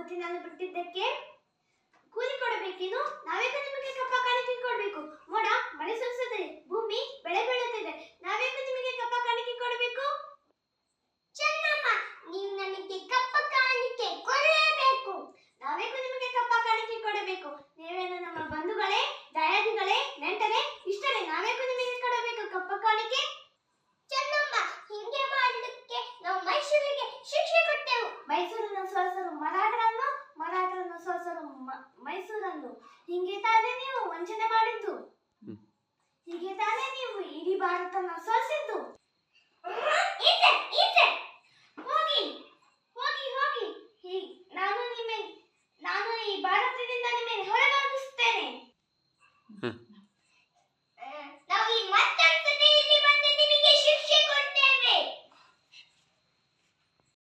ಕಬ್ಬು ನಾನು ಬಿಟ್ಟಿದ್ದಕ್ಕೆ ಕೂಲಿ ಕೊಡಬೇಕೇನು ನಾವೇಕೆ ನಿಮಗೆ ಕಪ್ಪ ಕಾಣಿಕೆ ಕೊಡಬೇಕು. ಮೋಡ, ಮಳೆ ಸುರಿಸುತ್ತದೆ ಭೂಮಿ ಬೆಳೆ ಬೆಳೆಯುತ್ತಿದೆ ನಾವೇಕೆ ನಿಮಗೆ ಕಪ್ಪ ಕಾಣಿಕೆ ಕೊಡಬೇಕು. ಚೆನ್ನಮ್ಮ, ನೀವು ನಮಗೆ ಕಪ್ಪ ಕಾಣಿಕೆ ಕೊಡಲೇಬೇಕು. ನಾವೇಕೆ ನಿಮಗೆ ಕಪ್ಪ ಕಾಣಿಕೆ ಕೊಡಬೇಕು. ನೀವೇನು ನಮ್ಮ ಬಂಧುಗಳೇ, ದಯಾದಿಗಳೇ, ನೆಂಟರೇ, ಇಷ್ಟರೇ ನಾವೇಕೆ ನಿಮಗೆ ಕೊಡಬೇಕು ಕಪ್ಪ ಕಾಣಿಕೆ ಚೆನ್ನಮ್ಮ, ಹಿಂಗೆ ಮಾಡಲಿಕ್ಕೆ ನಾವು ಮೈಸೂರಿಗೆ ಶಿಕ್ಷೆ ಕೊಟ್ಟೆವು. ಮೈಸೂರಿನ ಸೊರಸರು ಮರಾಠರ ಮೈಸೂರನ್ನು ಹಿಂಗೆ ತಾನೇ ನೀವು ವಂಚನೆ ಮಾಡಿದ್ದು. ಹೀಗೆ ತಾನೇ ನೀವು ಇಡೀ ಭಾರತನ ಸೋಲಿಸಿದ್ದು. ಈಚೆ ಈಚೆ. ಹೋಗಿ ಹೋಗಿ ಹೋಗಿ. ನಾನು ನಿಮ್ಮ ನಾನು ಈ ಭಾರತದಿಂದ ನಿಮ್ಮನ್ನು ಹೊರಗಾಗಿಸುತ್ತೇನೆ.